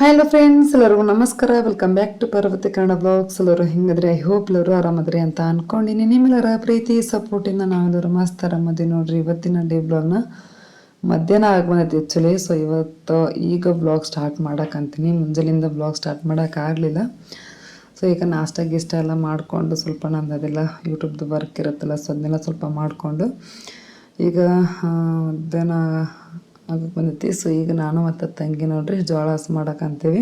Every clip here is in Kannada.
ಹಲೋ ಫ್ರೆಂಡ್ಸ್ ಎಲ್ಲರಿಗೂ ನಮಸ್ಕಾರ. Welcome back to Parvati Kannada blogs ಎಲ್ಲರೂ ಹೆಂಗದ್ರಿ? ಐ ಹೋಪ್ ಎಲ್ಲರೂ ಆರಾಮದ್ರಿ ಅಂತ ಅನ್ಕೊಂಡಿನಿ. ನಿಮ್ಮೆಲ್ಲರ ಪ್ರೀತಿ ಸಪೋರ್ಟಿಂದ ನಾವೆಲ್ಲರೂ ಮಸ್ತ್ ಆರಾಮದಿ ನೋಡ್ರಿ. ಇವತ್ತಿನ ಡೇ ಬ್ಲಾಗ್ನ ಮಧ್ಯಾಹ್ನ ಆಗಿ ಆ್ಯಕ್ಚುಲಿ ಸೊ ಇವತ್ತು ಈಗ ಬ್ಲಾಗ್ ಸ್ಟಾರ್ಟ್ ಮಾಡೋಕ್ಕಂತೀನಿ ಮುಂಜಾನೆಯಿಂದ ಬ್ಲಾಗ್ ಸ್ಟಾರ್ಟ್ ಮಾಡೋಕ್ಕಾಗಲಿಲ್ಲ ಸೊ ಈಗ ನಾಷ್ಟ, ಗೀಷ್ಟ ಎಲ್ಲ ಮಾಡಿಕೊಂಡು ಸ್ವಲ್ಪ ನಂದು ಅದೆಲ್ಲ ಯೂಟ್ಯೂಬ್ದು ವರ್ಕ್ ಇರುತ್ತಲ್ಲ, ಸೊ ಅದನ್ನೆಲ್ಲ ಸ್ವಲ್ಪ ಮಾಡಿಕೊಂಡು ಈಗ ಮಧ್ಯಾಹ್ನ ಆಗಕ್ಕೆ ಬಂದೈತಿ. ಸೊ ಈಗ ನಾನು ಮತ್ತು ತಂಗಿ ನೋಡ್ರಿ, ಜೋಳ ಹಸ್ ಮಾಡಕ್ಕಂತೀವಿ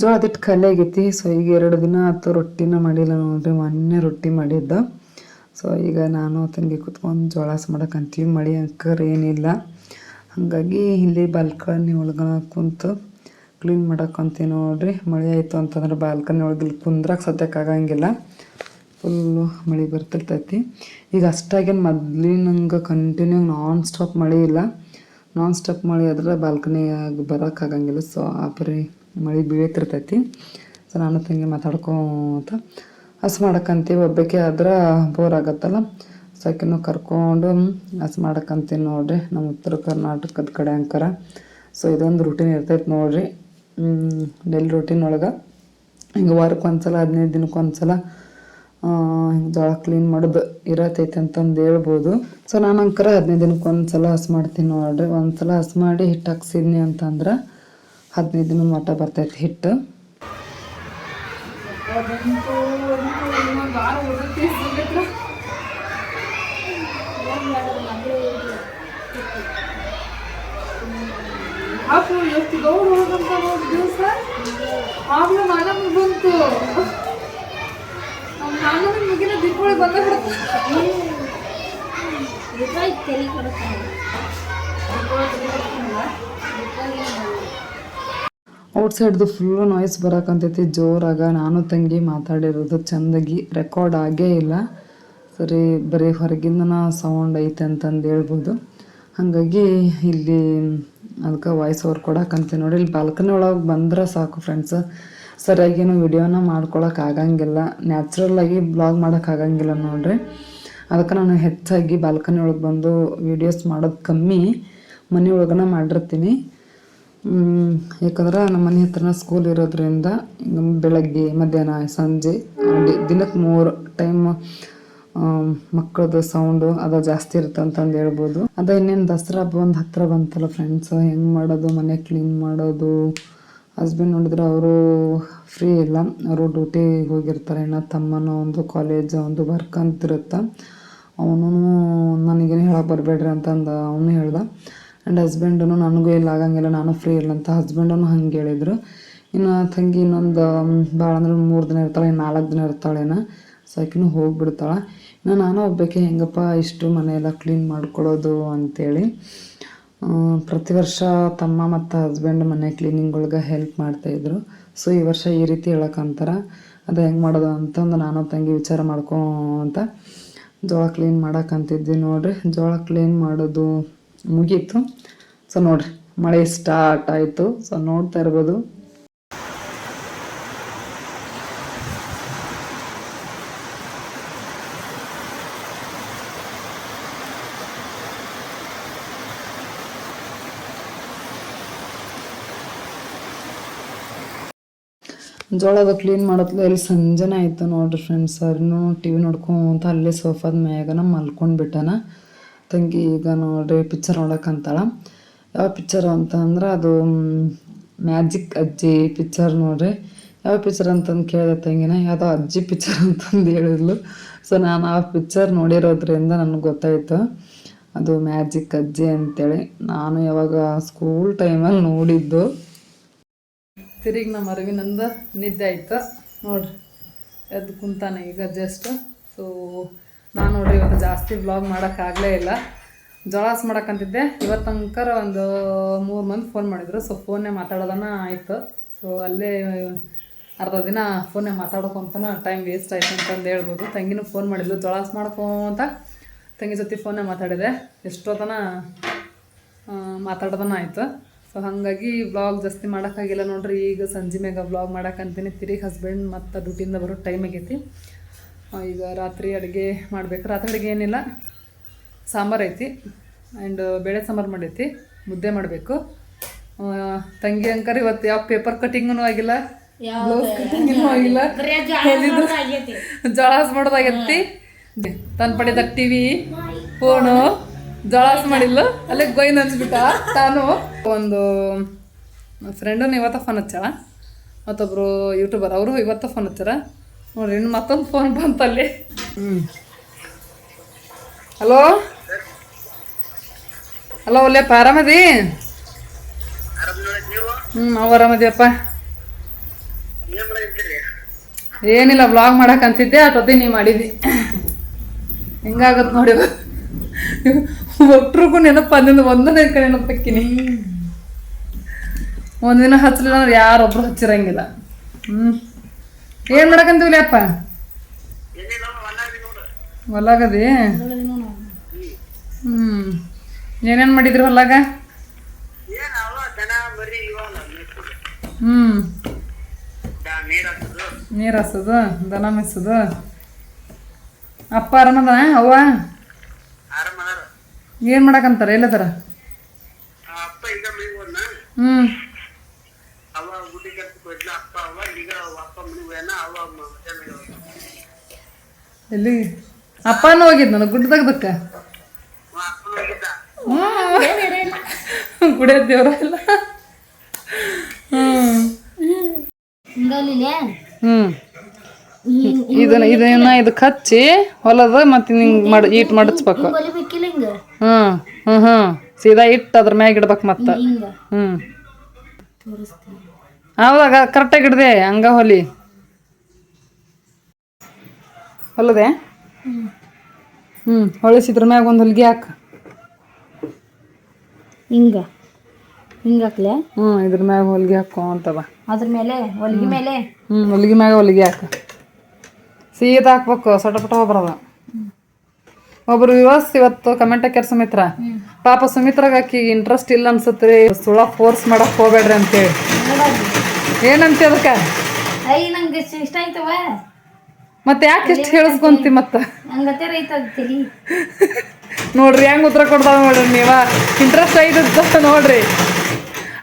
ಜೋಳ ಅದಿಟ್ಟು ಖಾಲಿ ಆಗೈತಿ. ಸೊ ಈಗ ಎರಡು ದಿನ ಆತು ರೊಟ್ಟಿನ ಮಾಡಿಲ್ಲ ನೋಡ್ರಿ, ಮೊನ್ನೆ ರೊಟ್ಟಿ ಮಾಡಿದ್ದ. ಸೊ ಈಗ ನಾನು ತಂಗಿ ಕುತ್ಕೊಂಡು ಜೋಳ ಹಸ್ ಮಾಡಕ್ಕಂತೀವಿ ಮಳಿ ಅಂಕರ್ ಏನಿಲ್ಲ. ಹಾಗಾಗಿ ಇಲ್ಲಿ ಬಾಲ್ಕನಿ ಒಳಗಣ ಕುಂತು ಕ್ಲೀನ್ ಮಾಡಕ್ಕಂತೀವಿ ನೋಡ್ರಿ. ಮಳೆ ಆಯಿತು ಅಂತಂದ್ರೆ ಬಾಲ್ಕನಿ ಒಳಗೆ ಇಲ್ಲಿ ಕುಂದ್ರಕ್ಕೆ ಸದ್ಯಕ್ಕೆ ಆಗಂಗಿಲ್ಲ. ಫುಲ್ಲು ಮಳೆ ಬರ್ತಿರ್ತೈತಿ. ಈಗ ಅಷ್ಟಾಗೇನು ಮೊದ್ಲಿನಂಗೆ ಕಂಟಿನ್ಯೂ ನಾನ್ ಸ್ಟಾಪ್ ಮಳೆ ಇಲ್ಲ. ನಾನ್ ಸ್ಟಾಪ್ ಮಳೆ ಆದ್ರೆ ಬಾಲ್ಕನಿಯಾಗ ಆಗಂಗಿಲ್ಲ. ಸೊ ಆ ಪರಿ ಮಳೆ ಬೀಳ್ತಿರ್ತೈತಿ ಸೊ ನಾನು ತಂಗಿ ಮಾತಾಡ್ಕೊತ ಹಸ್ ಮಾಡಕ್ಕಂತೀವಿ ಒಬ್ಬಕ್ಕೆ ಆದ್ರೆ ಬೋರ್ ಆಗತ್ತಲ್ಲ. ಸೊ ಆಕಿನೂ ಕರ್ಕೊಂಡು ಹಸ್ ಮಾಡಕ್ಕಂತೀವಿ ನೋಡ್ರಿ. ನಮ್ಮ ಉತ್ತರ ಕರ್ನಾಟಕದ ಕಡೆ ಅಂಕರ. ಸೊ ಇದೊಂದು ರೂಟೀನ್ ಇರ್ತೈತೆ ನೋಡ್ರಿ. ಡೈಲಿ ರೂಟೀನ್ ಒಳಗೆ. ಹಿಂಗೆ ವಾರಕ್ಕೆ ಒಂದ್ಸಲ ಹದಿನೈದು ದಿನಕ್ಕೆ ಒಂದ್ಸಲ ಜೋಳ ಕ್ಲೀನ್ ಮಾಡೋದು ಇರತೈತೆ ಅಂತಂದು ಹೇಳ್ಬೋದು. ಸೊ ನಾನು ಅಂಕರ ಹದಿನೈದು ದಿನಕ್ಕೆ ಒಂದ್ಸಲ ಹಸ್ ಮಾಡ್ತೀನಿ ನೋಡ್ರಿ. ಒಂದ್ಸಲ ಹಸ್ ಮಾಡಿ ಹಿಟ್ಟು ಹಾಕ್ಸಿದ್ನಿ ಅಂತಂದ್ರೆ ಹದಿನೈದು ದಿನ ಮಟ್ಟ ಬರ್ತೈತೆ ಹಿಟ್ಟು. ಎಷ್ಟು ಗೌಡ ಬಂತು. ಬಿಡುತ್ತೆ. ಔಟ್ ಸೈಡ್ದು ಫುಲ್ಲು ನಾಯ್ಸ್ ಬರಕಂತೈತಿ, ಜೋರಾಗ. ನಾನು ತಂಗಿ ಮಾತಾಡಿರೋದು ಚೆಂದಾಗಿ. ರೆಕಾರ್ಡ್ ಆಗೇ ಇಲ್ಲ. ಸರಿ, ಬರೀ ಹೊರಗಿಂದನ ಸೌಂಡ್ ಐತೆ ಅಂತಂದು ಹೇಳ್ಬೋದು. ಹಾಗಾಗಿ ಇಲ್ಲಿ ಅದಕ್ಕೆ ವಾಯ್ಸ್ ಓವರ್ ಕೊಡಕ್ಕಂತೀನಿ ನೋಡಿ. ಇಲ್ಲಿ ಬಾಲ್ಕನಿ ಒಳಗೆ ಬಂದ್ರೆ ಸಾಕು ಫ್ರೆಂಡ್ಸ್ ಸರಿಯಾಗೇನು ವಿಡಿಯೋನ ಆಗಂಗಿಲ್ಲ. ನ್ಯಾಚುರಲ್ಲಾಗಿ ಬ್ಲಾಗ್ ಮಾಡೋಕ್ಕಾಗಂಗಿಲ್ಲ ನೋಡ್ರಿ. ಅದಕ್ಕೆ ನಾನು ಹೆಚ್ಚಾಗಿ ಬಾಲ್ಕನಿ ಒಳಗೆ ಬಂದು ವೀಡಿಯೋಸ್ ಮಾಡೋದು ಕಮ್ಮಿ ಮನೆ ಒಳಗನ ಮಾಡಿರ್ತೀನಿ ಯಾಕಂದ್ರೆ ನಮ್ಮ ಮನೆ ಹತ್ರನ ಸ್ಕೂಲ್ ಇರೋದ್ರಿಂದ ಬೆಳಗ್ಗೆ, ಮಧ್ಯಾಹ್ನ, ಸಂಜೆ ದಿನಕ್ಕೆ ಮೂರು ಟೈಮ್ ಮಕ್ಕಳದ್ದು ಸೌಂಡು ಅದು ಜಾಸ್ತಿ ಇರುತ್ತೆ ಅಂತಂದು ಹೇಳ್ಬೋದು. ಅದ ಇನ್ನೇನು ದಸರಾ ಹಬ್ಬ ಒಂದು ಹತ್ತಿರ ಬಂತಲ್ಲ ಫ್ರೆಂಡ್ಸ್ ಹೆಂಗೆ ಮಾಡೋದು, ಮನೆ ಕ್ಲೀನ್ ಮಾಡೋದು ಹಸ್ಬೆಂಡ್ ನೋಡಿದ್ರೆ ಅವರು ಫ್ರೀ ಇಲ್ಲ. ಅವರು ಡ್ಯೂಟಿಗೆ ಹೋಗಿರ್ತಾರೆ. ಇನ್ನು ತಮ್ಮನ ಒಂದು ಕಾಲೇಜ್ ಒಂದು ವರ್ಕ್ ಅಂತಿರುತ್ತೆ ಅವನು ನನಗೇನು ಹೇಳಕ್ಕೆ ಬರಬೇಡ್ರಿ ಅಂತಂದು ಅವನು ಹೇಳ್ದ. ಆ್ಯಂಡ್ ಹಸ್ಬೆಂಡನು ನನಗೂ ಇಲ್ಲ ಆಗಂಗಿಲ್ಲ ನಾನು ಫ್ರೀ ಇಲ್ಲ ಅಂತ ಹಸ್ಬೆಂಡನು ಹಂಗೆ ಹೇಳಿದ್ರು. ಇನ್ನು ತಂಗಿ ಇನ್ನೊಂದು ಭಾಳ ಅಂದ್ರೆ ಮೂರು ದಿನ ಇರ್ತಾಳೆ ಇನ್ನು ನಾಲ್ಕು ದಿನ ಇರ್ತಾಳೇನ ಸೊ ಹೋಗಿಬಿಡ್ತಾಳೆ. ಇನ್ನು ನಾನು ಒಬ್ಬಕ್ಕೆ ಹೆಂಗಪ್ಪ ಇಷ್ಟು ಮನೆಯೆಲ್ಲ ಕ್ಲೀನ್ ಮಾಡ್ಕೊಳ್ಳೋದು ಅಂತೇಳಿ. ಆ, ಪ್ರತಿ ವರ್ಷ ತಮ್ಮ ಮತ್ತು ಹಸ್ಬೆಂಡ್ ಮನೆ ಕ್ಲೀನಿಂಗ್ಗಳ್ಗೆ ಹೆಲ್ಪ್ ಮಾಡ್ತಾಯಿದ್ರು ಸೊ ಈ ವರ್ಷ ಈ ರೀತಿ ಹೇಳೋಕ್ಕಂತಾರೆ ಅದು ಹೆಂಗೆ ಮಾಡೋದು ಅಂತಂದು ನಾನು ತಂಗಿ ವಿಚಾರ ಮಾಡ್ಕೊಂತ ಜೋಳ ಕ್ಲೀನ್ ಮಾಡೋಕ್ಕಂತಿದ್ವಿ ನೋಡ್ರಿ. ಜೋಳ ಕ್ಲೀನ್ ಮಾಡೋದು ಮುಗೀತು. ಸೊ ನೋಡ್ರಿ ಮಳೆ ಸ್ಟಾರ್ಟ್ ಆಯಿತು. ಸೊ ನೋಡ್ತಾ ಇರ್ಬೋದು. ಜೋಳದ ಕ್ಲೀನ್ ಮಾಡೋದ್ಲು ಎಲ್ಲಿ ಸಂಜೆನೇ ಆಯ್ತು ನೋಡ್ರಿ ಫ್ರೆಂಡ್ಸ್ ಅವ್ರನ್ನೂ ಟಿ ವಿ ನೋಡ್ಕೊಂತ ಅಲ್ಲೇ ಸೋಫಾದ ಮ್ಯಾಗನ ಮಲ್ಕೊಂಡು ಬಿಟ್ಟಾನ. ತಂಗಿ ಈಗ ನೋಡ್ರಿ ಪಿಕ್ಚರ್ ನೋಡಕ್ಕಂತಾಳ ಯಾವ ಪಿಕ್ಚರ್ ಅಂತಂದ್ರೆ ಅದು ಮ್ಯಾಜಿಕ್ ಅಜ್ಜಿ ಪಿಕ್ಚರ್ ನೋಡ್ರಿ. ಯಾವ ಪಿಕ್ಚರ್ ಅಂತಂದು ಕೇಳಿದೆ ತಂಗಿನ? ಯಾವುದೋ ಅಜ್ಜಿ ಪಿಕ್ಚರ್ ಅಂತಂದು ಹೇಳಿದ್ಲು. ಸೊ ನಾನು ಆ ಪಿಕ್ಚರ್ ನೋಡಿರೋದ್ರಿಂದ ನನಗೆ ಗೊತ್ತಾಯ್ತು. ಅದು ಮ್ಯಾಜಿಕ್ ಅಜ್ಜಿ ಅಂತೇಳಿ. ನಾನು ಯಾವಾಗ ಸ್ಕೂಲ್ ಟೈಮಲ್ಲಿ ನೋಡಿದ್ದು. ತಿರುಗಿ ನಮ್ಮ ಅರವಿನಂದು ನಿದ್ದೆ ಆಯ್ತು. ನೋಡ್ರಿ, ಎದ್ದು ಕುಂತಾನೆ ಈಗ ಜಸ್ಟ್ ಸೊ ನಾನು ನೋಡ್ರಿ ಇವತ್ತು ಜಾಸ್ತಿ ಬ್ಲಾಗ್ ಮಾಡೋಕ್ಕಾಗಲೇ ಇಲ್ಲ. ಜೋಳಾಸ್ ಮಾಡೋಕ್ಕಂತಿದ್ದೆ ಇವತ್ತು ಒಂದು ಮೂರು ಮಂದಿ ಫೋನ್ ಮಾಡಿದ್ರು. ಸೊ ಫೋನೇ ಮಾತಾಡೋದನ್ನ ಆಯಿತು. ಸೊ ಅಲ್ಲೇ ಅರ್ಧ ದಿನ ಫೋನೇ ಮಾತಾಡ್ಕೊತನ ಟೈಮ್ ವೇಸ್ಟ್ ಆಯ್ತು ಅಂತಂದು ಹೇಳ್ಬೋದು. ತಂಗಿನೂ ಫೋನ್ ಮಾಡಿದ್ಲು. ಜೋಳಾಸ್ ಮಾಡ್ಕೊಂತ ತಂಗಿ ಜೊತೆ ಫೋನೇ ಮಾತಾಡಿದೆ. ಎಷ್ಟೋ ತನ ಮಾತಾಡೋದನ್ನ ಆಯಿತು. ಸೊ ಹಾಗಾಗಿ ಬ್ಲಾಗ್ ಜಾಸ್ತಿ ಮಾಡೋಕ್ಕಾಗಿಲ್ಲ ನೋಡ್ರಿ. ಈಗ ಸಂಜೆ ಮ್ಯಾಗ ಬ್ಲಾಗ್ ಮಾಡೋಕ್ಕಂತೀನಿ ತಿರುಗಿ ಹಸ್ಬೆಂಡ್ ಮತ್ತು ಡ್ಯೂಟಿಯಿಂದ ಬರೋ ಟೈಮ್ ಆಗೈತಿ. ಈಗ ರಾತ್ರಿ ಅಡುಗೆ ಮಾಡಬೇಕು. ರಾತ್ರಿ ಅಡುಗೆ ಏನಿಲ್ಲ. ಸಾಂಬಾರು ಐತಿ. ಆ್ಯಂಡ್ ಬೇಳೆ ಸಾಂಬಾರು ಮಾಡೈತಿ. ಮುದ್ದೆ ಮಾಡಬೇಕು. ತಂಗಿ ಅಂಕರ್ ಇವತ್ತು ಯಾವ ಪೇಪರ್ ಕಟಿಂಗೂ ಆಗಿಲ್ಲ. ಬ್ಲೌಸ್ ಕಟಿಂಗೂ ಆಗಿಲ್ಲ. ಜಳಾಸ್ ಮಾಡೋದಾಗೈತಿ. ತನ್ನ ಪಡೆದ ಟಿವಿ ಫೋನು ಜಳಾಸ್ ಮಾಡಿಲ್ಲ ಅಲ್ಲೇ ಗೊಯ್ ನಂಚ್ಬಿಟ್ಟ ತಾನು ಒಂದು ಫ್ರೆಂಡನ್ನು ಇವತ್ತ ಫೋನ್ ಹಚ್ಚಾಳ. ಮತ್ತೊಬ್ರು ಯೂಟ್ಯೂಬರ್ ಅವರು ಇವತ್ತ ಫೋನ್ ಹಚ್ಚಾರ. ನೋಡ್ರಿ, ಇನ್ನು ಮತ್ತೊಂದು ಫೋನ್ ಬಂತಲ್ಲಿ ಹಲೋ ಹಲೋ ಒಲ್ಲೆಪ್ಪ ಆರಾಮದಿ? ಹ್ಞೂ ನಾವು ಆರಾಮದಿಯಪ್ಪ. ಏನಿಲ್ಲ ಬ್ಲಾಗ್ ಮಾಡಕ್ ಅಂತಿದ್ದೆ ನೀವು ನೀ ಮಾಡಿದಿ. ನೋಡಿ. ಒಟ್ರಿಗೂ ನೆನಪು ಅಂದಿಂದ ಒಂದನೇ ಕಡೆ ನೆನಪಕ್ಕಿನಿ ಒಂದಿನ ಹಚ್ಚಲಿಲ್ಲ ಅಂದ್ರೆ ಯಾರೊಬ್ರು ಹಚ್ಚಿರಂಗಿಲ್ಲ. ಹ್ಮ್. ಏನ್ ಮಾಡಕಂತೀವಿ ಅಪ್ಪ? ಹೊಲಾಗದಿ ಹ್ಮ್. ಏನೇನ್ ಮಾಡಿದ್ರಿ ಹೊಲಾಗ ಹ್ಮ್. ನೀರ್ ಹಾಸೋದು, ದನ ಮೆಸೋದು ಅಪ್ಪ ಅರಮದ ಅವ್ವ? ಏನ್ ಮಾಡಕಂತಾರ ಎಲ್ಲ ಅಪ್ಪ ಈಗ ಮನೆಗೆ ಹೋದ್ನ? ಹ್ಮ್. ಅವ ಗುಡ್ಡಿ ಕೆಲ್ಸಕ್ಕೆ ಅಪ್ಪ ಅವ ಈಗ ಅಪ್ಪ ಮನೆಗೆ ಹೋಯ್ನ ಅವ ಮಧ್ಯಾಹ್ನ ಹೋದ. ಎಲ್ಲಿ? ಅಪ್ಪನೂ ಹೋಗಿದ್ ನಾನು ಗುಡ್ಡ ತೆಗ್ದಕ್ಕ ಅವ ಅಪ್ಪನ ಹೋಗಿದ್ದ. ಗುಡಿಯ ದೇವ್ರ ಇಲ್ಲ ಹ್ಞೂ ಹ್ಞೂ ಹ್ಮ್. ಇದನ್ನ ಇದನ್ನ ಇದಕ್ಕೆ ಹಚ್ಚಿ ಹೊಲದ ಮತ್ತೆ ಹಿಂಗೆ ಮಾಡಿ ಈಟ್ ಮಡಚ್ಬೇಕು. ಹ್ಞೂ ಹ್ಮ್ ಹ್ಮ್ ಹ್ಮ್. ಸೀದಾ ಇಟ್ಟು ಅದ್ರ ಮ್ಯಾಗ ಇಡ್ಬೇಕು ಮತ್ತ. ಹ್ಞೂ ಹೌದಾಗ ಕರೆಕ್ಟಾಗಿ ಇಡ್ದೆ ಹಂಗ ಹೊಲಿ. ಹೊಲದೆ? ಹ್ಮ್. ಹೊಳಿಸಿದ್ರ ಮ್ಯಾಗ ಒಂದು ಹೊಲಿಗೆ ಹಾಕ. ಹಿಂಗ. ಹಿಂಗ ಹಾಕ್ಲೆ? ಹ್ಮ್ ಇದ್ರ ಮ್ಯಾಗ ಹೊಲಿಗೆ ಹಾಕೊಂತವ ಅದ್ರ ಮೇಲೆ? ಹೊಲಿಗೆ ಮೇಲೆ? ಹ್ಮ್ ಹೊಲಿಗೆ ಮ್ಯಾಗ ಹೊಲಿಗೆ ಹಾಕ. ಸೀದಾ ಹಾಕ್ಬೇಕು ಸಟಪಟ ಹೋಗ್ಬರದ. ಒಬ್ರು ವಿವಾಸ್ ಇವತ್ತು ಕಮೆಂಟ್ ಹಾಕ್ಯಾರ ಸುಮಿತ್ರ. ಪಾಪ ಸುಮಿತ್ರಾಗ ಆಕಿ ಇಂಟ್ರೆಸ್ಟ್ ಇಲ್ಲ ಅನ್ಸತ್ರಿ ಸುಳ ಫೋರ್ಸ್ ಮಾಡಕ್ ಹೋಗ್ಬೇಡ್ರಿ ಅಂತೇಳಿ. ಏನಂತ ಅದಕ್ಕೆ? ಇಷ್ಟ ಆಯ್ತವ. ಮತ್ತೆ ಯಾಕೆ ಇಷ್ಟು ಹೇಳಿಸ್ಕೊಂತಿ ಮತ್ತ? ನೋಡ್ರಿ ಹೆಂಗ್ ಉತ್ತರ ಕೊಡ್ತಾವ ನೋಡ್ರಿ ನೀವ. ಇಂಟ್ರೆಸ್ಟ್ ಐದು ನೋಡ್ರಿ.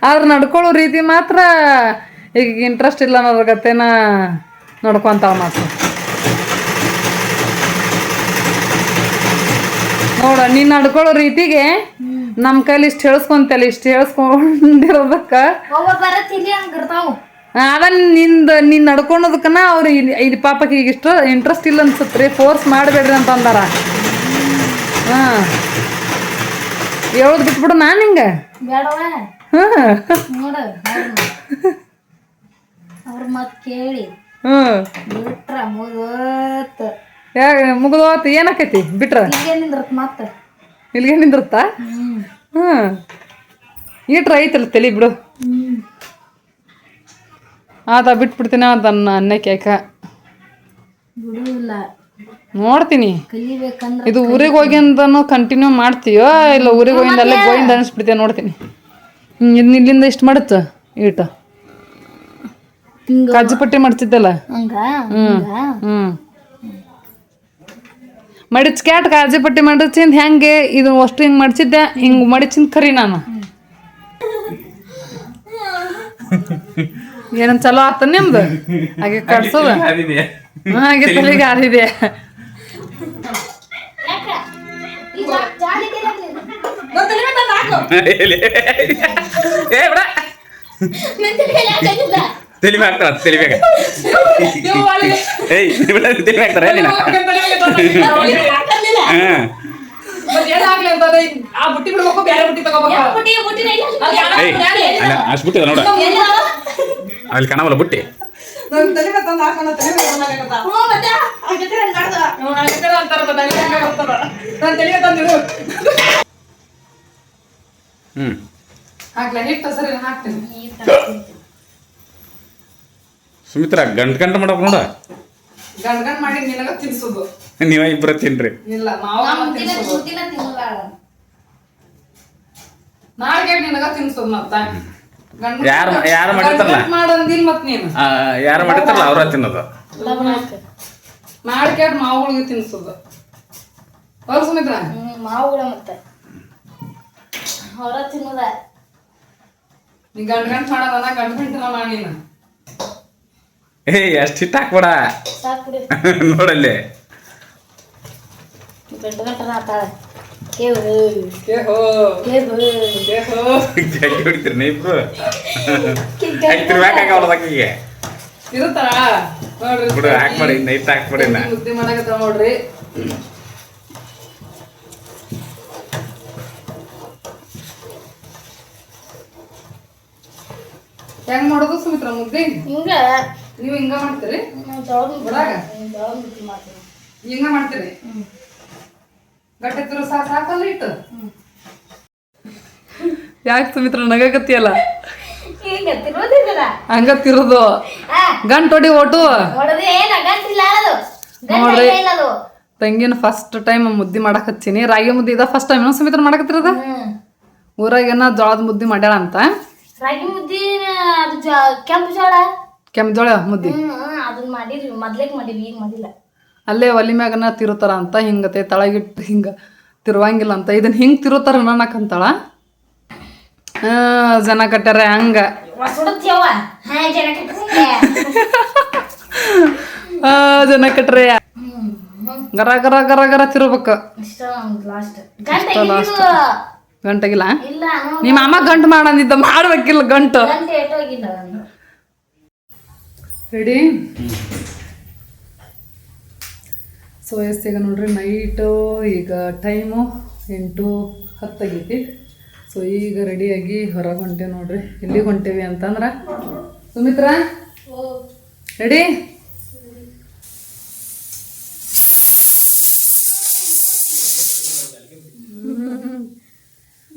ಆದ್ರೆ ನಡ್ಕೊಳ್ಳೋ ರೀತಿ ಮಾತ್ರ ಈಗ ಇಂಟ್ರೆಸ್ಟ್ ಇಲ್ಲ ಅನ್ನೋದ್ರ ಗತೆನ ನೋಡ್ಕೊಂತಾವ ಮಾತ್ರ. ನೋಡ ನೀನ್ ನಡ್ಕೊಳ್ಳೋ ರೀತಿಗೆ ನಮ್ಮ ಕೈಲಿ ಇಷ್ಟ ಹೇಳ್ಸ್ಕೊಂತಲ್ಲ ಇಷ್ಟ ಹೇಳಿಸ್ಕೊಂಡಿರೋದಕ್ಕ ಅದ ನಿಂದ ನೀನ್ ನಡ್ಕೊಳೋದಕ್ಕನ ಅವ್ರು ಇಲ್ಲಿ ಪಾಪಕ್ಕೆ ಈಗ ಇಷ್ಟ ಇಂಟ್ರೆಸ್ಟ್ ಇಲ್ಲ ಅನ್ಸತ್ರಿ ಫೋರ್ಸ್ ಮಾಡಬೇಡ್ರಿ ಅಂತ ಅಂದಾರ. ಹಾ. ಹೇಳೋದು ಬಿಟ್ಬಿಡು ನಾನು ಹಿಂಗೆ. ಅವ್ರ ಮತ್ ಕೇಳಿ. ಹ್ಮ್. ಬಿಟ್ರ ಮುಗತ್ ಯಾ ಮುಗಿದೋತ್ ಏನಾಕೈತಿ? ಬಿಟ್ರ? ಮತ್ತ? ಇಲ್ಲಿಗೆ ನಿಂದಿರುತ್ತಾ? ಹ್ಞೂ ಈಟ್ರ ಐತಲ್ಲ ತಲೆ ಬಿಡು. ಆತ ಬಿಟ್ಬಿಡ್ತೀನಿ ಅದನ್ನ ಅನ್ನಕ್ಕೆ ಯಾಕ? ಬಿಡುವಿಲ್ಲ ನೋಡ್ತೀನಿ. ಇದು ಊರಿಗೆ ಹೋಗಿಂದನು ಕಂಟಿನ್ಯೂ ಮಾಡ್ತೀಯೋ ಇಲ್ಲ ಊರಿಗೆ ಹೋಗಿಂದ ಅಲ್ಲೇ ಗೋಯಿಂದ ಅನಿಸ್ಬಿಡ್ತೀಯ ನೋಡ್ತೀನಿ. ಇನ್ನು ಇಲ್ಲಿಂದ ಇಷ್ಟು ಮಾಡುತ್ತ ಈಟ ಹಿಂಗ ಕಾಜು ಪಟ್ಟಿ ಮಾಡ್ತಿದ್ದಲ್ಲ ಹ್ಞೂ ಹ್ಞೂ ಮಡಿಚ್ ಕ್ಯಾಟ್ ಕಾಜಿ ಪಟ್ಟಿ ಮಡಚಿಂದ ಹೆಂಗೆ ಇದು ಅಷ್ಟು ಹಿಂಗೆ ಮಾಡಿಸಿದ್ದೆ ಹಿಂಗೆ ಮಡಿಚಿಂದ ಕರಿ ನಾನು. ಏನನ್ ಚಲೋ ಆತ ನಿಮ್ದು? ಹಾಗೆ ಕಡ್ಸೋದು ಹ್ಮ್, ಹಾಗೆ ತಲೆಗೆ ಹಾರಿದೆ. ಏ ಬಿಡ ತಲಿ ಹಾಕ್ತಾರ ತಲೆ ಬೇಗ ಏಯ್ ತಲೆ ಹಾಕ್ತಾರ ನೀನ ಹಾ. ಆ ಬುಟ್ಟಿ ಬಿಡ್ಬೇಕು ಬೇರೆ ಬುಟ್ಟಿ ತಗೋಬೇಕು. ಏಯ್ ಅಲ್ಲ ಅಷ್ಟು ಬಿಟ್ಟಿದ ನೋಡ. ಅಲ್ಲಿ ಕಾಣವಲ್ಲ ಬುಟ್ಟಿ. ಹ್ಮ್, ಹಾಕ್ಲಾ ಹಿಟ್ಟು ಸರಿ ಹಾಕ್ತೀನಿ. ಸುಮಿತ್ರ ಗಂಟ್ ಗಂಟ ಮಾಡಕ್ ನೋಡ. ಗಂಡ್ ಗಂಡ್ ಮಾಡಿ ನಿನಗ ತಿನ್ಸೋದು. ನೀವ ಇಬ್ಬರ ತಿನ್ರಿ. ಇಲ್ಲ ಮಾವ ತಿನ್ಸೋದು. ನಾಳೆಗೆ ನಿನಗ ತಿನ್ಸೋದು ಮತ್ತ. ಯಾರು ಯಾರ್ ಮಾಡಿರ್ತಾರಲ್ಲ? ಮಾಡಂದಿಲ್ ಮತ್ ನೀನು. ಯಾರು ಮಾಡಿರ್ತಾರಲ್ಲ ಅವ್ರ ತಿನ್ನೋದು. ಮಾವುಗಳಿಗೆ ತಿನ್ಸೋದು. ಅವ್ರ ಸುಮಿತ್ರ? ಮಾವುಗಳ ಮತ್ತೆ. ಹೊರ ತಿನ್ನೋದ. ನೀ ಗಂಡ್ ಗಂಟ್ ಮಾಡೋದಲ್ಲ ಗಂಡ್ ಗಂಟನ ಮಾಡಿನ ನೀನು. ಏ ಎಷ್ಟು ಹಿಟ್ಟು ಹಾಕ್ಬೇಡ. ನೋಡಲ್ಲಿ. ಗಂಟು ಗಂಟನ ಆತಾಳೆ. ಕೇವ್. ಹೊಡಿತೀರಿ ನೀ ಇಬ್ರು? ನೋಡ್ರಿ ಬಿಡು ಹಾಕ್ಬೇಡಿ ಇನ್ನು ಹಿಟ್ಟು ಹಾಕ್ಬೇಡಿ ಇನ್ನ. ಮುದ್ದೆ ಮಾಡಕತ್ತಾಳ ನೋಡ್ರಿ. ಹೆಂಗ್ ಮಾಡೋದು ಸುಮಿತ್ರ ಮುದ್ದೆ? ಹಿಂಗ. ನೀವು ಹಿಂಗ ಮಾಡ್ತೀರಿ? ಒಳಗ? ಹಿಂಗ ಮಾಡ್ತೀರಿ? ಗಟ್ಟಿ ತಿರು ಸಾ ಸಾಕಲ್ಲ ಇಟ್ಟು? ಯಾಕೆ ಸುಮಿತ್ರ ನಗಕತ್ತಿಯಲ್ಲ? ಹಿಂಗ ತಿರುದು ಗಂಟ್ ಹೊಡಿ ಒಟ್ಟು ನೋಡ್ರಿ. ಗಂಟ ಇಲ್ಲ ಅದು. ತಂಗಿನ ಫಸ್ಟ್ ಟೈಮ್ ಮುದ್ದೆ ಮಾಡಕ್ ಹಚ್ಚೀನಿ ರಾಗಿ ಮುದ್ದೆ ಇದ ಫಸ್ಟ್ ಟೈಮ್ ಸುಮಿತ್ರ ಮಾಡಕತ್ತಿರದ ಊರಾಗ ಏನ ಜೋಳದ ಮುದ್ದೆ ಮಾಡ್ಯಾಳ ಅಂತ? ರಾಗಿ ಮುದ್ದಿ ಕೆಂಪು ಜೋಳ. ಕೆಂಪು ಜೋಳ ಮುದ್ದೆ? ಅದನ್ನ ಮೊದ್ಲೇಕ್ ಈಗ ಮಾಡಿಲ್ಲ. ಅಲ್ಲೇ ಒಲಿ ಮ್ಯಾಗನ ತಿರುತ್ತಾರ ಅಂತ ಹಿಂಗತೆ ತಳಗಿಟ್ಟು ಹಿಂಗ ತಿರುವಂಗಿಲ್ಲ ಅಂತ. ಇದನ್ನ ಹಿಂಗ್ ತಿರುತ್ತಾರ ಅನ್ನಕಂತಾಳ ಜನ ಕಟ್ಟಾರ ಹಂಗ. ಜನ ಕಟ್ರೆ ಹ್ಮ್ ಗರ ಗರ ಗರ ಗರ ತಿರ್ಬೇಕು. ಗಂಟೆಗಿಲ್ಲ ನಿಮ್ಮ ಅಮ್ಮ ಗಂಟು ಮಾಡಂದಿದ್ದ ಮಾಡ್ಬೇಕಿಲ್ಲ ಗಂಟು. ರೆಡಿ ಸೊ ಎಸ್ ಈಗ ನೋಡ್ರಿ ನೈಟು ಈಗ ಟೈಮು ಎಂಟು ಹತ್ತಾಗೈತಿ. ಸೊ ಈಗ ರೆಡಿಯಾಗಿ ಹೊರಗೆ ಹೊಂಟೇವೆ ನೋಡ್ರಿ. ಎಲ್ಲಿಗೆ ಹೊಂಟೇವಿ ಅಂತಂದ್ರೆ? ಸುಮಿತ್ರ? ರೆಡಿ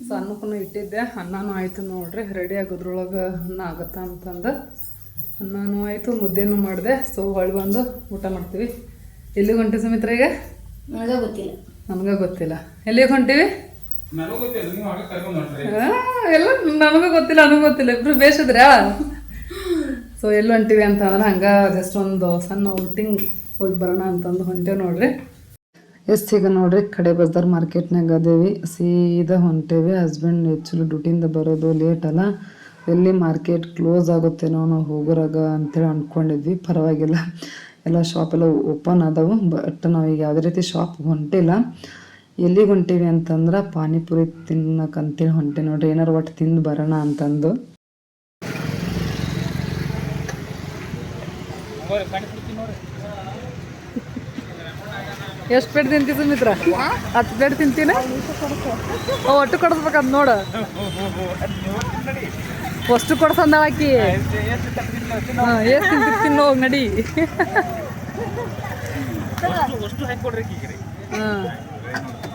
ಸೊ ಅನ್ನಕ್ಕೂ ಇಟ್ಟಿದ್ದೆ. ಅನ್ನನೂ ಆಯಿತು ನೋಡ್ರಿ. ರೆಡಿ ಆಗೋದ್ರೊಳಗೆ ಅನ್ನ ಆಗತ್ತಾ ಅಂತಂದು. ಅನ್ನನೂ ಆಯಿತು ಮುದ್ದೆನೂ ಮಾಡಿದೆ ಸೊ ಹೊಳ್ ಬಂದು ಊಟ ಮಾಡ್ತೀವಿ. ಎಲ್ಲಿಗೆ ಹೊಂಟಿ ಸುಮಿತ್ರ ಈಗ? ನನಗೆ ಗೊತ್ತಿಲ್ಲ. ನನಗೆ ಗೊತ್ತಿಲ್ಲ. ಎಲ್ಲಿಗೆ ಹೊಂಟಿವಿ? ಎಲ್ಲ ನಮಗೂ ಗೊತ್ತಿಲ್ಲ ನನಗೂ ಗೊತ್ತಿಲ್ಲ. ಇಬ್ರು ಬೇಸಿದ್ರಾ ಸೊ ಎಲ್ಲಿ ಹೊಂಟಿವಿ ಅಂತಂದ್ರೆ ಹಂಗೆ ಜಸ್ಟ್ ಒಂದು ಸಣ್ಣ ಔಟಿಂಗ್ ಹೋಗಿ ಬರೋಣ ಅಂತಂದು ಹೊಂಟೇವಿ ನೋಡ್ರಿ. ಎಸ್ ಈಗ ನೋಡ್ರಿ ಕಡೆ ಬಜಾರ್ ಮಾರ್ಕೆಟ್ನಾಗ ಅದೇವಿ ಸೀದಾ ಹೊಂಟೇವಿ. ಹಸ್ಬೆಂಡ್ ಆ್ಯಕ್ಚುಲಿ ಡ್ಯೂಟಿಯಿಂದ ಬರೋದು ಲೇಟ್ ಅಲ್ಲ. ಎಲ್ಲಿ ಮಾರ್ಕೆಟ್ ಕ್ಲೋಸ್ ಆಗುತ್ತೇನೋ ನಾವು ಹೋಗೋರಾಗ ಅಂತೇಳಿ ಅಂದ್ಕೊಂಡಿದ್ವಿ ಪರವಾಗಿಲ್ಲ. ಎಲ್ಲ ಶಾಪ್ ಎಲ್ಲ ಓಪನ್ ಆದವು. ಬಟ್ ನಾವೀಗ ಯಾವುದೇ ರೀತಿ ಶಾಪ್ ಹೊಂಟಿಲ್ಲ. ಎಲ್ಲಿಗೆ ಹೊಂಟೀವಿ ಅಂತಂದ್ರೆ ಪಾನಿಪುರಿ ತಿನ್ನಕ್ಕೆ ಅಂತೇಳಿ ಹೊಂಟೆ ನೋಡ್ರಿ. ಏನಾರು ಒಟ್ಟು ತಿಂದು ಬರೋಣ ಅಂತಂದು. ಎಷ್ಟು ಪ್ಲೇಟ್ ತಿಂತಿ ಮಿತ್ರ ಹತ್ತು ಪ್ಲೇಟ್ ತಿಂತೀನಿ? ಒಟ್ಟು ಕೊಡಿಸ್ಬೇಕಂತ ನೋಡು. ಅಷ್ಟು ಕೊಡ್ಸಂದಾಕಿ ಎಷ್ಟು ತಿಂತಿರ್ತೀನಿ ಹೋಗಿ ನಡಿ. ಹಾಂ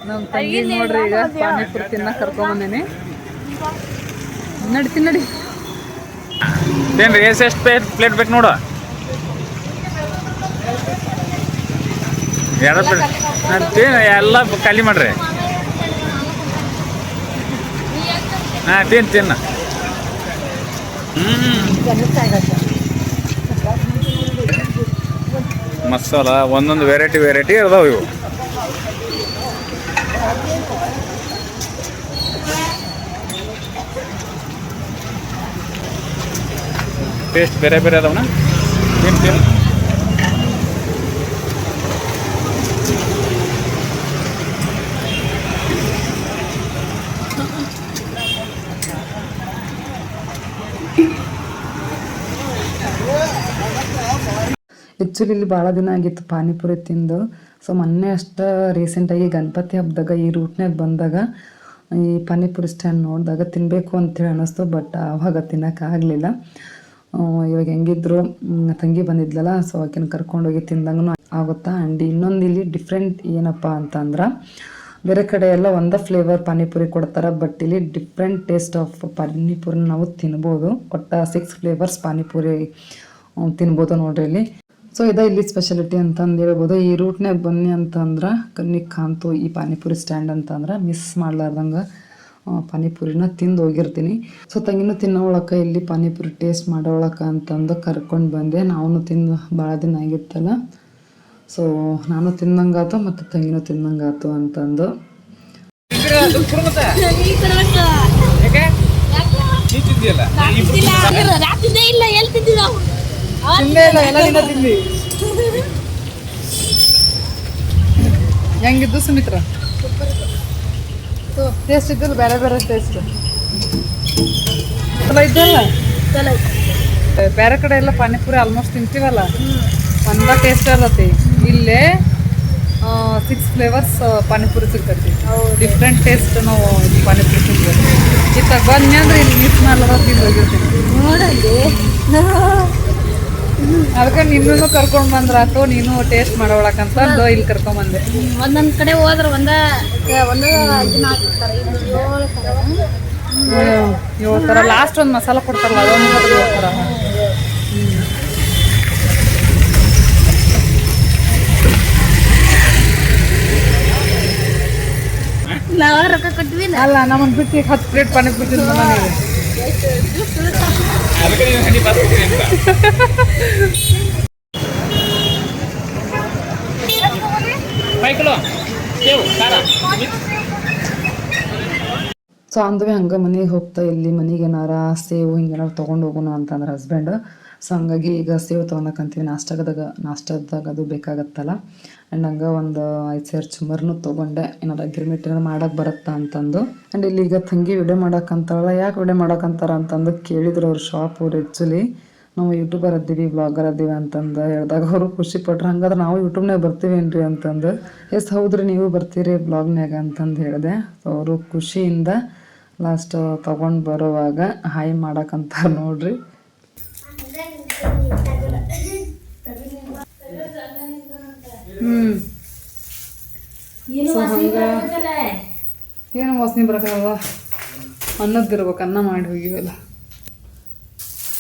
ನಮ್ಮ ತಂಗಿ ನೋಡ್ರಿ ಈಗ ಪಾನಿಪುರಿ ತಿನ್ನ ಕರ್ಕೊಂಬಂದೇನಿ ನಡಿ ತಿನ್ನಡಿ. ಏನ್ರಿ ಎಷ್ಟು ಎಷ್ಟು ಪ್ಲೇಟ್ ಪ್ಲೇಟ್ ಬೇಕು ನೋಡು. ಎರಡು ಪ್ಲೇಟ್ ಎಲ್ಲ ಖಾಲಿ ಮಾಡ್ರಿ. ಹಾಂ ತಿನ್ ತಿನ್ನ ಮಸಾಲ ಒಂದೊಂದು ವೆರೈಟಿ ವೆರೈಟಿ ಇದಾವೆ ಇವು. ಟೇಸ್ಟ್ ಬೇರೆ ಬೇರೆ ಅದಾವನ ತಿನ್ ಆ್ಯಕ್ಚುಲಿ ಇಲ್ಲಿ ಭಾಳ ದಿನ ಆಗಿತ್ತು ಪಾನಿಪುರಿ ತಿಂದು. ಸೊ ಮೊನ್ನೆ ಅಷ್ಟು ರೀಸೆಂಟಾಗಿ ಗಣಪತಿ ಹಬ್ಬದಾಗ ಈ ರೂಟ್ನಾಗ ಬಂದಾಗ ಈ ಪಾನಿಪುರಿ ಸ್ಟ್ಯಾಂಡ್ ನೋಡಿದಾಗ ತಿನ್ನಬೇಕು ಅಂತೇಳಿ ಅನ್ನಿಸ್ತು ಬಟ್ ಆವಾಗ ತಿನ್ನೋಕ್ಕಾಗಲಿಲ್ಲ ಇವಾಗ ಹೆಂಗಿದ್ರು ತಂಗಿ ಬಂದಿದ್ಲಲ್ಲ ಸೊ ಆಕಿನ ಕರ್ಕೊಂಡೋಗಿ ತಿಂದಂಗೂ ಆಗುತ್ತಾ? ಆ್ಯಂಡ್ ಇನ್ನೊಂದು ಇಲ್ಲಿ ಡಿಫ್ರೆಂಟ್ ಏನಪ್ಪ ಅಂತಂದ್ರೆ, ಬೇರೆ ಕಡೆ ಎಲ್ಲ ಒಂದೇ ಫ್ಲೇವರ್ ಪಾನಿಪುರಿ ಕೊಡ್ತಾರೆ ಬಟ್ ಇಲ್ಲಿ ಡಿಫ್ರೆಂಟ್ ಟೇಸ್ಟ್ ಆಫ್ ಪಾನಿಪುರಿ ನಾವು ತಿನ್ಬೋದು. ಒಟ್ಟು ಸಿಕ್ಸ್ ಫ್ಲೇವರ್ಸ್ ಪಾನಿಪುರಿ ತಿನ್ಬೋದು ನೋಡ್ರಿ ಇಲ್ಲಿ. ಸೊ ಇದ ಇಲ್ಲಿ ಸ್ಪೆಷಾಲಿಟಿ ಅಂತಂದು ಹೇಳ್ಬೋದು. ಈ ರೂಟ್ನಾಗ ಬನ್ನಿ ಅಂತಂದ್ರೆ ಕಣ್ಣಿಗೆ ಕಾಂತು ಈ ಪಾನಿಪುರಿ ಸ್ಟ್ಯಾಂಡ್ ಅಂತಂದ್ರೆ ಮಿಸ್ ಮಾಡ್ಲಾರ್ದಂಗೆ ಪಾನಿಪುರಿನ ತಿಂದು ಹೋಗಿರ್ತೀನಿ. ಸೊ ತಂಗಿನ ತಿನ್ನೋಳಕ ಇಲ್ಲಿ ಪಾನಿಪುರಿ ಟೇಸ್ಟ್ ಮಾಡೋಳಕ ಅಂತಂದು ಕರ್ಕೊಂಡು ಬಂದೆ. ನಾವು ತಿಂದು ಭಾಳ ದಿನ ಆಗಿತ್ತಲ್ಲ. ಸೊ ನಾನು ತಿನ್ನಂಗಾತು ಮತ್ತು ತಂಗಿನೂ ತಿಂದಂಗಾತು ಅಂತಂದು. ಇಲ್ಲ. ಹೆಂಗಿದ್ದು ಸುಮಿತ್ರ? ಟೇಸ್ಟ್ ಇದ್ದಿಲ್ಲ, ಬೇರೆ ಬೇರೆ ಟೇಸ್ಟ್ ಚಲೋ ಇದ್ದಲ್ಲ ಬೇರೆ ಕಡೆ ಎಲ್ಲ ಪಾನಿಪುರಿ ಆಲ್ಮೋಸ್ಟ್ ತಿಂತೀವಲ್ಲ? ಒಂದ ಟೇಸ್ಟ್ ಇರತ್ತೆ ಇಲ್ಲೇ ಸಿಕ್ಸ್ ಫ್ಲೇವರ್ಸ್ ಪಾನಿಪುರಿ ಸಿಗ್ತೈತಿ. ಡಿಫ್ರೆಂಟ್ ಟೇಸ್ಟ್ ನಾವು ಪಾನಿಪುರಿ ತಿಂತೀವಿ ಇತ್ತಾಗ ಬಂದ್ನಿ ಅಂದ್ರೆ ಇಲ್ಲಿ ಮಿಸ್ ಮಾಡಲ್ಲ ತಿಂದು ಹೋಗಿರ್ತೀವಿ ನೋಡಲ್ಲಿ. ಅದಕ್ಕೆ ನಿನ್ನೂ ಕರ್ಕೊಂಡ್ ಬಂದ್ರಾತು ನೀನು ಟೇಸ್ಟ್ ಮಾಡೋಳಕಂತ ಇಲ್ಲಿ ಕರ್ಕೊಂಡ್ ಬಂದೆ. ಒಂದೊಂದ್ ಕಡೆ ಹೋದ್ರ ಒಂದ ಒಂದ ಏಳು ಥರ ಲಾಸ್ಟ್ ಒಂದು ಮಸಾಲ ಕೊಡ್ತಾರಲ್ಲ ಅದೊಂದು ನಾವ ರೊಕ್ಕ ಕೊಟ್ವಿ ಅಲ್ಲ ನಮ್ಮನ್ನು ಬಿಟ್ಟು ಹತ್ತು ಪ್ಲೇಟ್ ಪಾನಿಪುರಿ ತಿಂದು ಸೊ ಅಂದ್ವಿ ಹಂಗೆ ಮನೆಗೆ ಹೋಗ್ತಾ ಇಲ್ಲಿ, ಮನೆಗೆ ಏನಾರ ಸೇವು ಹಿಂಗೇನಾರು ತೊಗೊಂಡು ಹೋಗೋಣ ಅಂತಂದ್ರೆ ಹಸ್ಬೆಂಡ್ ಸೊ ಹಂಗಾಗಿ ಈಗ ಸೇವು ತೊಗೊಳಕಂತೀವಿ ನಾಷ್ಟಕದಾಗ ನಾಷ್ಟದಾಗ ಅದು ಬೇಕಾಗತ್ತಲ್ಲ. ಆ್ಯಂಡ್ ಹಂಗೆ ಒಂದು ಐದು ಸಾವಿರ ಚುಮರ್ನು ತೊಗೊಂಡೆ. ಏನಾರ ಅಗ್ರಿಮೆಂಟ್ ಏನಾರು ಮಾಡಕ್ಕೆ ಬರುತ್ತಾ ಅಂತಂದು. ಆ್ಯಂಡ್ ಇಲ್ಲಿ ಈಗ ತಂಗಿ ವಿಡಿಯೋ ಮಾಡಕ್ಕಂತಾರಲ್ಲ ಯಾಕೆ ವಿಡಿಯೋ ಮಾಡೋಕ್ಕಂತಾರ ಅಂತಂದು ಕೇಳಿದ್ರು ಅವ್ರ ಶಾಪ್ ಅವ್ರು ಆ್ಯಕ್ಚುಲಿ ನಾವು ಯೂಟ್ಯೂಬರ್ ಅದ್ದೀವಿ ಬ್ಲಾಗರ್ ಅದ್ದೀವಿ ಅಂತಂದು ಹೇಳಿದಾಗ ಅವರು ಖುಷಿ ಪಟ್ರು. ಹಂಗಾದ್ರೆ ನಾವು ಯೂಟ್ಯೂಬ್ನಾಗ ಬರ್ತೀವೇನ್ರಿ ಅಂತಂದು. ಎಸ್, ಹೌದ್ರಿ, ನೀವು ಬರ್ತೀರಿ ಬ್ಲಾಗ್ನಾಗ ಅಂತಂದು ಹೇಳಿದೆ. ಅವರು ಖುಷಿಯಿಂದ ಲಾಸ್ಟ್ ತಗೊಂಡು ಬರುವಾಗ ಹಾಯ್ ಮಾಡೋಕ್ಕಂತಾರೆ ನೋಡ್ರಿ. ಏನು ವಾಸನೆ ಬರಕಲ್ಲ ಅನ್ನದ್ದಿರ್ಬೇಕು ಅನ್ನ ಮಾಡಿ ಹೋಗಿವಲ್ಲ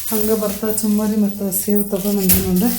ಹಂಗೆ ಬರ್ತಾ ಚುಮ್ಮರಿ ಮತ್ತು ಸೇವು ತಗೊಂಡ್ಬಂದಿ ನೋಡ್ರಿ